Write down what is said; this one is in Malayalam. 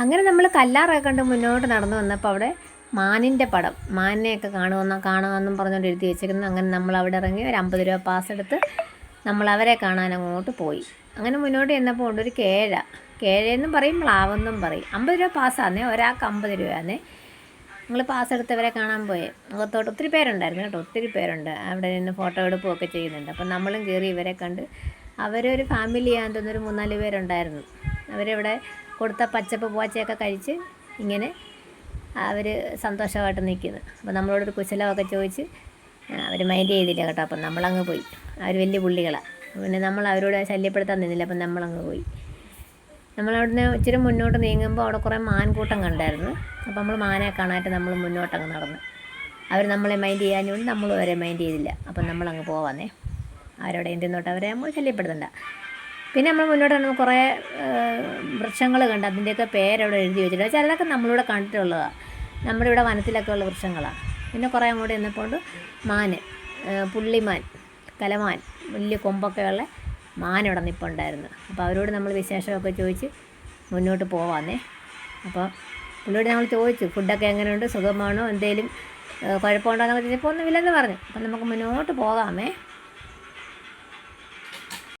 അങ്ങനെ നമ്മൾ കല്ലാറൊക്കെ കണ്ട് മുന്നോട്ട് നടന്നു വന്നപ്പോൾ അവിടെ മാനിന്റെ പടം. മാനിനെയൊക്കെ കാണുമെന്നോ കാണുമെന്നും പറഞ്ഞുകൊണ്ട് എഴുതി വെച്ചിരുന്നു അങ്ങനെ നമ്മൾ അവിടെ ഇറങ്ങി ഒരു അമ്പത് രൂപ പാസ് എടുത്ത് നമ്മൾ അവരെ കാണാൻ അങ്ങോട്ട് പോയി. അങ്ങനെ മുന്നോട്ട് ചെന്നപ്പോൾ ഉണ്ട് ഒരു കേഴ. കേഴയെന്നും പറയും പ്ലാവെന്നും പറയും. അമ്പത് രൂപ പാസ്സാന്നേ ഒരാൾക്ക് അമ്പത് രൂപയാന്നേ. ഞങ്ങൾ പാസ് എടുത്തവരെ കാണാൻ പോയേ. അകത്തോട്ട് ഒത്തിരി പേരുണ്ടായിരുന്നു കേട്ടോ ഒത്തിരി പേരുണ്ട്. അവിടെ നിന്ന് ഫോട്ടോ എടുപ്പുമൊക്കെ ചെയ്യുന്നുണ്ട്. അപ്പം നമ്മളും കയറി ഇവരെ കണ്ട് അവരൊരു ഫാമിലിയാന്ന് ഒരു മൂന്നാൽ പേരുണ്ടായിരുന്നു. അവരിവിടെ കൊടുത്ത പച്ചപ്പ് പോച്ചയൊക്കെ കഴിച്ച് ഇങ്ങനെ അവർ സന്തോഷമായിട്ട് നിൽക്കുന്നു. അപ്പോൾ നമ്മളോടൊരു കുശലമൊക്കെ ചോദിച്ച് അവർ മൈൻഡ് ചെയ്തില്ല കേട്ടോ. അപ്പം നമ്മളങ്ങ് പോയി. അവർ വലിയ പുള്ളികളാണ് പിന്നെ നമ്മൾ അവരോട് ശല്യപ്പെടുത്താൻ നിന്നില്ല. അപ്പം നമ്മളങ്ങ് പോയി. നമ്മളവിടുന്ന് ഇച്ചിരി മുന്നോട്ട് നീങ്ങുമ്പോൾ അവിടെ കുറേ മാൻകൂട്ടം കണ്ടായിരുന്നു. അപ്പോൾ നമ്മൾ മാനെ കാണാനായിട്ട് നമ്മൾ മുന്നോട്ടങ്ങ് നടന്നു. അവർ നമ്മളെ മൈൻഡ് ചെയ്യാഞ്ഞുകൊണ്ട് നമ്മൾ അവരെ മൈൻഡ് ചെയ്തില്ല. അപ്പം നമ്മളങ്ങ് പോവാന്നേ. അവരോട് എന്തിന്നോട്ട് അവരെ നമ്മൾ ശല്യപ്പെടുത്തണ്ട. പിന്നെ നമ്മൾ മുന്നോട്ട് നടന്നു കുറേ വൃക്ഷങ്ങൾ കണ്ട് അതിന്റെയൊക്കെ പേരവിടെ എഴുതി വെച്ചിട്ടുണ്ട്. ചിലതൊക്കെ നമ്മളിവിടെ കണ്ടിട്ടുള്ളതാണ് നമ്മുടെ ഇവിടെ വനത്തിലൊക്കെ ഉള്ള വൃക്ഷങ്ങളാണ് പിന്നെ കുറേ അങ്ങോട്ട് ചെന്നപ്പോൾ മാന് പുള്ളിമാൻ കലമാൻ വലിയ കൊമ്പൊക്കെ ഉള്ള മാൻ ഇവിടെ നിൽപ്പുണ്ടായിരുന്നു അപ്പോൾ അവരോട് നമ്മൾ വിശേഷമൊക്കെ ചോദിച്ച് മുന്നോട്ട് പോവാന്നേ. അപ്പോൾ പുള്ളിയോട് നമ്മൾ ചോദിച്ചു ഫുഡൊക്കെ എങ്ങനെയുണ്ട്? സുഖമാണോ? എന്തെങ്കിലും കുഴപ്പമുണ്ടോ? എന്നൊക്കെ ചോദിച്ചപ്പോൾ ഒന്നുമില്ലെന്ന് പറഞ്ഞു. അപ്പം നമുക്ക് മുന്നോട്ട് പോകാമേ.